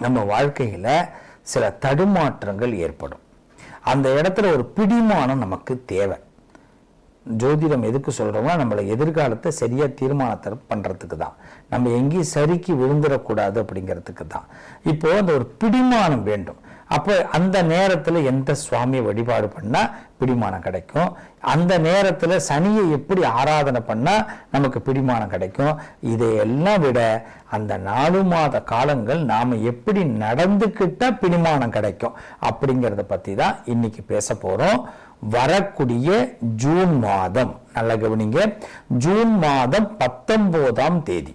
நம்ம வாழ்க்கையில் சில தடுமாற்றங்கள் ஏற்படும். அந்த இடத்துல ஒரு பிடிமானம் நமக்கு தேவை. ஜோதிடம் எதுக்கு சொல்றோம்னா நம்மளை எதிர்காலத்தை சரியா தீர்மானத்தை பண்றதுக்கு தான் நம்ம எங்கேயும் சறுக்கி விழுந்துடக்கூடாது அப்படிங்கிறதுக்கு தான். இப்போ அந்த ஒரு பிடிமானம் வேண்டும். அப்போ அந்த நேரத்தில் எந்த சுவாமியை வழிபாடு பண்ணால் பிடிமானம் கிடைக்கும்? அந்த நேரத்தில் சனியை எப்படி ஆராதனை பண்ணால் நமக்கு பிடிமானம் கிடைக்கும்? இதையெல்லாம் விட அந்த நாலு மாத காலங்கள் நாம் எப்படி நடந்துக்கிட்டால் பிடிமானம் கிடைக்கும்? அப்படிங்கிறத பற்றி தான் இன்னைக்கு பேச போகிறோம் வரக்கூடிய ஜூன் மாதம். நல்லா கவனிங்க. ஜூன் மாதம் பத்தொம்போதாம் தேதி.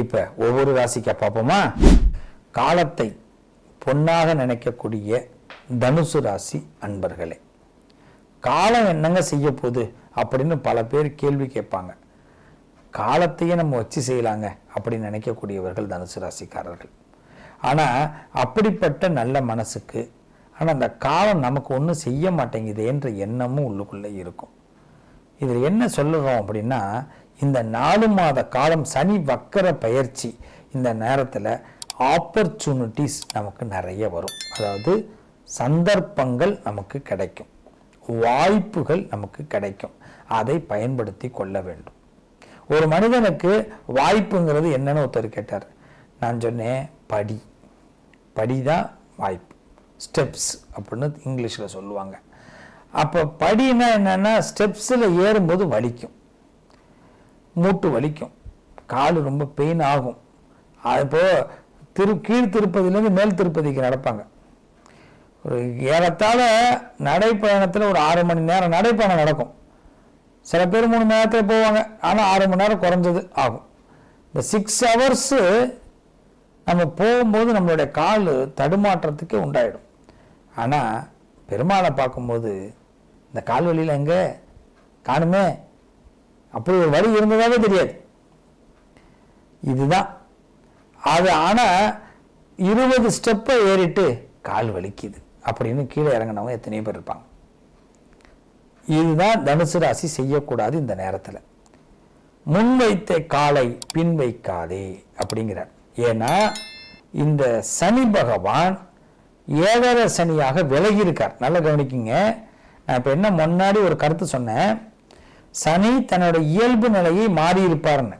இப்ப ஒவ்வொரு ராசிக்கா பார்ப்போமா? காலத்தை பொன்னாக நினைக்கக்கூடிய தனுசு ராசி அன்பர்களே காலம் என்னங்க செய்ய போகுது அப்படின்னு பல பேர் கேள்வி கேட்பாங்க. காலத்தையே நம்ம வச்சு செய்யலாங்க அப்படின்னு நினைக்கக்கூடியவர்கள் தனுசு ராசிக்காரர்கள். ஆனால் அப்படிப்பட்ட நல்ல மனசுக்கு ஆனால் அந்த காலம் நமக்கு ஒன்றும் செய்ய மாட்டேங்குது என்ற எண்ணமும் உள்ளுக்குள்ளே இருக்கும். இதில் என்ன சொல்லுறோம் அப்படின்னா இந்த நாலு மாத காலம் சனி வக்கர பயிற்சி இந்த நேரத்தில் ஆப்பர்ச்சுனிட்டிஸ் நமக்கு நிறைய வரும். அதாவது சந்தர்ப்பங்கள் நமக்கு கிடைக்கும். வாய்ப்புகள் நமக்கு கிடைக்கும். அதை பயன்படுத்தி கொள்ள வேண்டும். ஒரு மனிதனுக்கு வாய்ப்புங்கிறது என்னன்னு ஒருத்தர் கேட்டார். நான் சொன்னேன் படி. படி தான் வாய்ப்பு. ஸ்டெப்ஸ் அப்படின்னு இங்கிலீஷில் சொல்லுவாங்க. அப்போ படினா என்னென்னா ஸ்டெப்ஸில் ஏறும்போது வலிக்கும். மூட்டு வலிக்கும். கால் ரொம்ப பெயின் ஆகும். இப்போ திரு கீழ் திருப்பதியிலேருந்து மேல் திருப்பதிக்கு நடப்பாங்க. ஒரு ஏறத்தாழ நடைப்பயணத்தில் ஒரு ஆறு மணி நேரம் நடைப்பயணம் நடக்கும். சில பேர் மூணு மணி நேரத்தில் போவாங்க. ஆனால் ஆறு மணி நேரம் குறைஞ்சது ஆகும். இந்த சிக்ஸ் ஹவர்ஸு நம்ம போகும்போது நம்மளுடைய கால் தடுமாற்றத்துக்கே உண்டாயிடும். ஆனால் பெருமாளை பார்க்கும்போது இந்த கால்வழியில் எங்கே? காணுமே. அப்படி ஒரு வழி இருந்ததாகவே தெரியாது. இதுதான். அது ஆனால் இருபது ஸ்டெப்பை ஏறிட்டு கால் வலிக்குது. அப்படின்னு கீழே இறங்கினவங்க எத்தனையோ பேர் இருப்பாங்க. இதுதான் தனுசு ராசி செய்யக்கூடாது இந்த நேரத்தில். முன்வைத்த காலை பின் வைக்காதே அப்படிங்கிறார். ஏன்னா இந்த சனி பகவான் ஏழரை சனியாக விலகி இருக்கார். நல்லா கவனிக்குங்க. நான் இப்போ என்ன முன்னாடி ஒரு கருத்து சொன்னேன். சனி தன்னோட இயல்பு நிலையை மாறியிருப்பார்னு.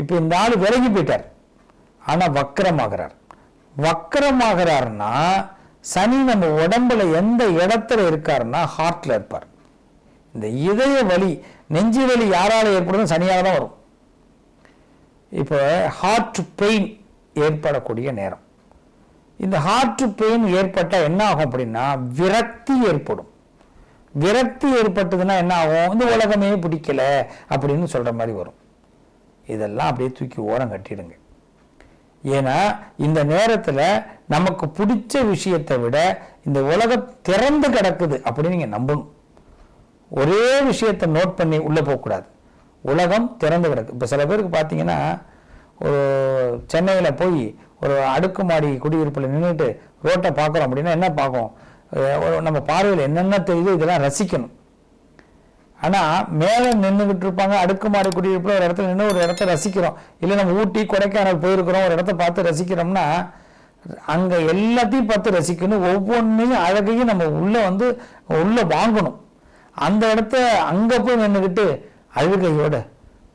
இப்போ இந்த ஆள் விலகி போயிட்டார். ஆனால் வக்கரமாகிறார். வக்கரமாகிறாருன்னா சனி நம்ம உடம்புல எந்த இடத்துல இருக்காருன்னா ஹார்ட்ல இருப்பார். இந்த இதய வலி நெஞ்சு வலி யாரால ஏற்படும் சனியாக தான் வரும். இப்போ ஹார்ட் பெயின் ஏற்படக்கூடிய நேரம். இந்த ஹார்ட் பெயின் ஏற்பட்டால் என்ன ஆகும் அப்படின்னா விரக்தி ஏற்படும். விரக்தி ஏற்பட்டதுன்னா என்ன ஆகும்? இந்த உலகமே பிடிக்கல அப்படின்னு சொல்ற மாதிரி வரும். இதெல்லாம் அப்படியே தூக்கி ஓரம் கட்டிடுங்க. ஏன்னா இந்த நேரத்தில் நமக்கு பிடிச்ச விஷயத்தை விட இந்த உலகம் திறந்து கிடக்குது அப்படின்னு நீங்கள் நம்பணும். ஒரே விஷயத்தை நோட் பண்ணி உள்ளே போகக்கூடாது உலகம் திறந்து கிடக்கு. இப்போ சில பேருக்கு பார்த்தீங்கன்னா ஒரு சென்னையில் போய் ஒரு அடுக்குமாடி குடியிருப்பில் நின்றுட்டு ரோட்டை பார்க்குறோம் அப்படின்னா என்ன பார்க்கும்? நம்ம பார்வையில் என்னென்ன தெரியுதோ இதெல்லாம் ரசிக்கணும். ஆனால் மேலே நின்றுக்கிட்டு இருப்பாங்க அடுக்குமாடி குடியிருப்பில் ஒரு இடத்துல நின்று ஒரு இடத்த ரசிக்கிறோம். இல்லை நம்ம ஊட்டி கொடைக்கானல் போயிருக்கிறோம் ஒரு இடத்த பார்த்து ரசிக்கிறோம்னா அங்கே எல்லாத்தையும் பார்த்து ரசிக்கணும். ஒவ்வொன்றையும் அழகையும் நம்ம உள்ளே வந்து உள்ளே வாங்கணும். அந்த இடத்த அங்கே போய் நின்றுக்கிட்டு அழுகையோட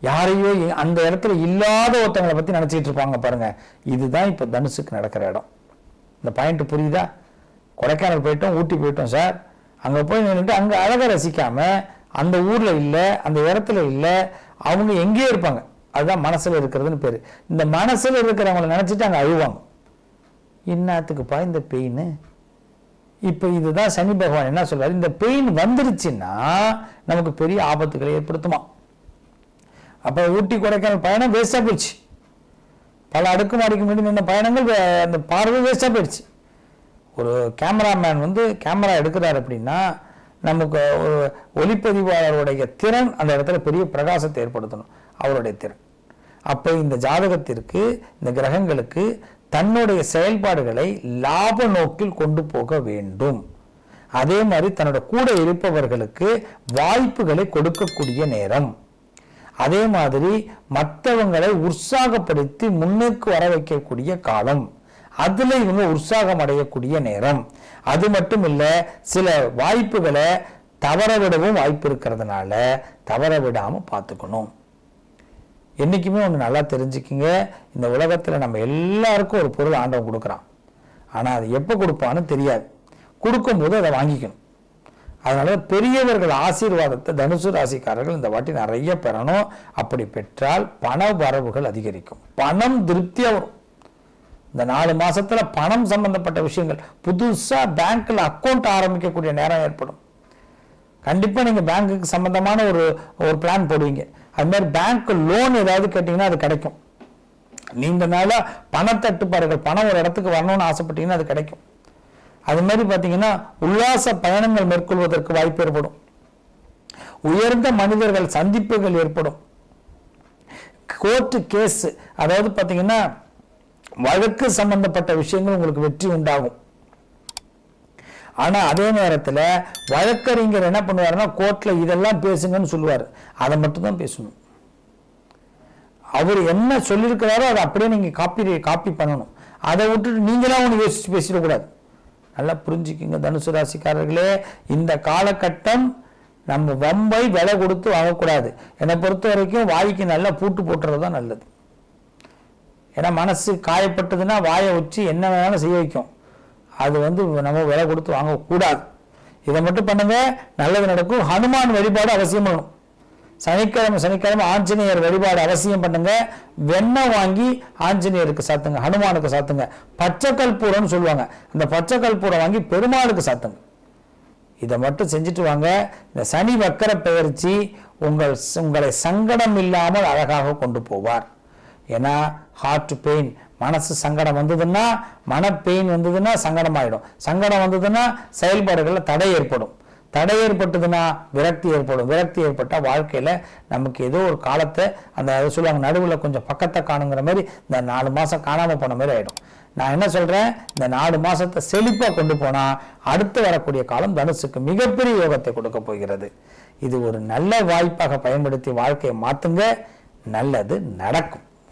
யாரையோ அந்த இடத்துல இல்லாத ஒருத்தவங்களை பற்றி நினச்சிக்கிட்டு இருப்பாங்க பாருங்கள் இதுதான் இப்போ தனுஷுக்கு நடக்கிற இடம். இந்த பாயிண்ட் புரியுதா? கொடைக்கானல் போயிட்டோம் ஊட்டி போயிட்டோம் சார். அங்கே போய் நின்றுட்டு அங்கே அழகை ரசிக்காமல் அந்த ஊரில் இல்லை அந்த இடத்துல இல்லை அவங்க எங்கேயோ இருப்பாங்க. அதுதான் மனசில் இருக்கிறதுன்னு பேர். இந்த மனசில் இருக்கிறவங்கள நினச்சிட்டு அங்கே அழுவாங்க. என்னத்துக்குப்பா இந்த பெயின் இப்போ இதுதான் சனி பகவான் என்ன சொல்கிறார் இந்த பெயின் வந்துருச்சுன்னா நமக்கு பெரிய ஆபத்துகளை ஏற்படுத்துமா? அப்போ ஊட்டி கொடைக்கானல் பயணம் வேஸ்ட்டாக போயிடுச்சு. பல அடுக்குமாடிக்கு முன்னாடி நின்ற பயணங்கள் அந்த பார்வை வேஸ்ட்டாக போயிடுச்சு. ஒரு கேமராமேன் வந்து கேமரா எடுக்கிறார் அப்படின்னா நமக்கு ஒரு ஒளிப்பதிவாளருடைய திறன் அந்த இடத்துல பெரிய பிரகாசத்தை ஏற்படுத்தணும். அவருடைய திறன். அப்போ இந்த ஜாதகத்திற்கு இந்த கிரகங்களுக்கு தன்னுடைய செயல்பாடுகளை லாப நோக்கில் கொண்டு போக வேண்டும். அதே மாதிரி தன்னோட கூட இருப்பவர்களுக்கு வாய்ப்புகளை கொடுக்கக்கூடிய நேரம். அதே மாதிரி மற்றவங்களை உற்சாகப்படுத்தி முன்னுக்கு வர வைக்கக்கூடிய காலம். அதில் இவங்க உற்சாகம் அடையக்கூடிய நேரம். அது மட்டும் இல்லை சில வாய்ப்புகளை தவற விடவும் வாய்ப்பு இருக்கிறதுனால தவற விடாமல் பார்த்துக்கணும். என்னைக்குமே ஒன்று நல்லா தெரிஞ்சுக்கிங்க. இந்த உலகத்தில் நம்ம எல்லாருக்கும் ஒரு பொருள் ஆண்டவன் கொடுக்குறான். ஆனால் அது எப்போ கொடுப்பான்னு தெரியாது. கொடுக்கும்போது அதை வாங்கிக்கணும். அதனால பெரியவர்கள் ஆசீர்வாதத்தை தனுசு ராசிக்காரர்கள் இந்த வாட்டி நிறைய பெறணும். அப்படி பெற்றால் பண வரவுகள் அதிகரிக்கும். பணம் திருப்தியாக வரும். இந்த நாலு மாசத்துல பணம் சம்பந்தப்பட்ட விஷயங்கள் புதுசா பேங்க்ல அக்கௌண்ட் ஆரம்பிக்கக்கூடிய நேரம் ஏற்படும். கண்டிப்பா நீங்க பேங்க்குக்கு சம்பந்தமான ஒரு ஒரு பிளான் போடுவீங்க. அது மாதிரி பேங்க் லோன் ஏதாவது கேட்டீங்கன்னா அது கிடைக்கும். நீண்ட நாளா பணத்தட்டுப்பாடுகள் பணம் ஒரு இடத்துக்கு வரணும்னு ஆசைப்பட்டீங்கன்னா அது கிடைக்கும். அது மாதிரி பார்த்தீங்கன்னா உல்லாச பயணங்கள் மேற்கொள்வதற்கு வாய்ப்பு ஏற்படும். உயர்ந்த மனிதர்கள் சந்திப்புகள் ஏற்படும். கோர்ட்டு கேஸ் அதாவது பார்த்தீங்கன்னா வழக்கு சம்பந்தப்பட்ட விஷயங்கள் உங்களுக்கு வெற்றி உண்டாகும். ஆனா அதே நேரத்துல வழக்கறிஞர் என்ன பண்ணுவாருன்னா கோர்ட்ல இதெல்லாம் பேசுங்கன்னு சொல்லுவார். அதை மட்டும் தான் பேசணும். அவர் என்ன சொல்லியிருக்கிறாரோ அதை அப்படியே நீங்க காப்பி காப்பி பண்ணணும். அதை விட்டுட்டு நீங்களா ஒன்று யோசிச்சு பேசிடக்கூடாது. நல்லா புரிஞ்சுக்கிங்க தனுசு ராசிக்காரர்களே. இந்த காலகட்டம் நம்ம வம்பை விலை கொடுத்து வாங்கக்கூடாது. என்னை பொறுத்த வரைக்கும் வாய்க்கு நல்லா பூட்டு போட்டுறது தான் நல்லது. ஏன்னா மனசு காயப்பட்டதுன்னா வாயை வச்சு என்ன வேணாலும் செய்ய வைக்கும். அது வந்து நம்ம விலை கொடுத்து வாங்கக்கூடாது இதை மட்டும் பண்ணுங்க நல்லது நடக்கும். ஹனுமான் வழிபாடு அவசியம் பண்ணும். சனிக்கிழமை சனிக்கிழமை ஆஞ்சநேயர் வழிபாடு அவசியம் பண்ணுங்க. வெண்ணெய் வாங்கி ஆஞ்சநேயருக்கு சாத்துங்க ஹனுமானுக்கு சாத்துங்க. பச்சை பூரம்னு சொல்லுவாங்க. அந்த பச்சை கற்பூரம் வாங்கி பெருமாளுக்கு சாத்துங்க. இதை மட்டும் செஞ்சுட்டு வாங்க. இந்த சனி வக்கர பெயர்ச்சி உங்கள் உங்களை சங்கடம் இல்லாமல் அழகாக கொண்டு போவார். ஏன்னா ஹார்ட் பெயின் மனசு சங்கடம் வந்ததுன்னா மன பெயின் வந்ததுன்னா சங்கடம் ஆகிடும் சங்கடம் வந்ததுன்னா செயல்பாடுகளில் தடை ஏற்படும். தடை ஏற்பட்டதுன்னா விரக்தி ஏற்படும். விரக்தி ஏற்பட்டால் வாழ்க்கையில் நமக்கு ஏதோ ஒரு காலத்தை அந்த சொல்லுவாங்க நடுவில் கொஞ்சம் பக்கத்தை காணுங்கிற மாதிரி இந்த நாலு மாதம் காணாமல் போன மாதிரி ஆகிடும் நான் என்ன சொல்கிறேன் இந்த நாலு மாதத்தை செழிப்பாக கொண்டு போனால் அடுத்து வரக்கூடிய காலம் தனுசுக்கு மிகப்பெரிய யோகத்தை கொடுக்க போகிறது. இது ஒரு நல்ல வாய்ப்பாக பயன்படுத்தி வாழ்க்கையை மாற்றுங்க நல்லது நடக்கும்.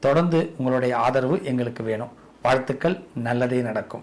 தொடர்ந்து உங்களுடைய ஆதரவு எங்களுக்கு வேணும். வாழ்த்துக்கள் நல்லதே நடக்கும்.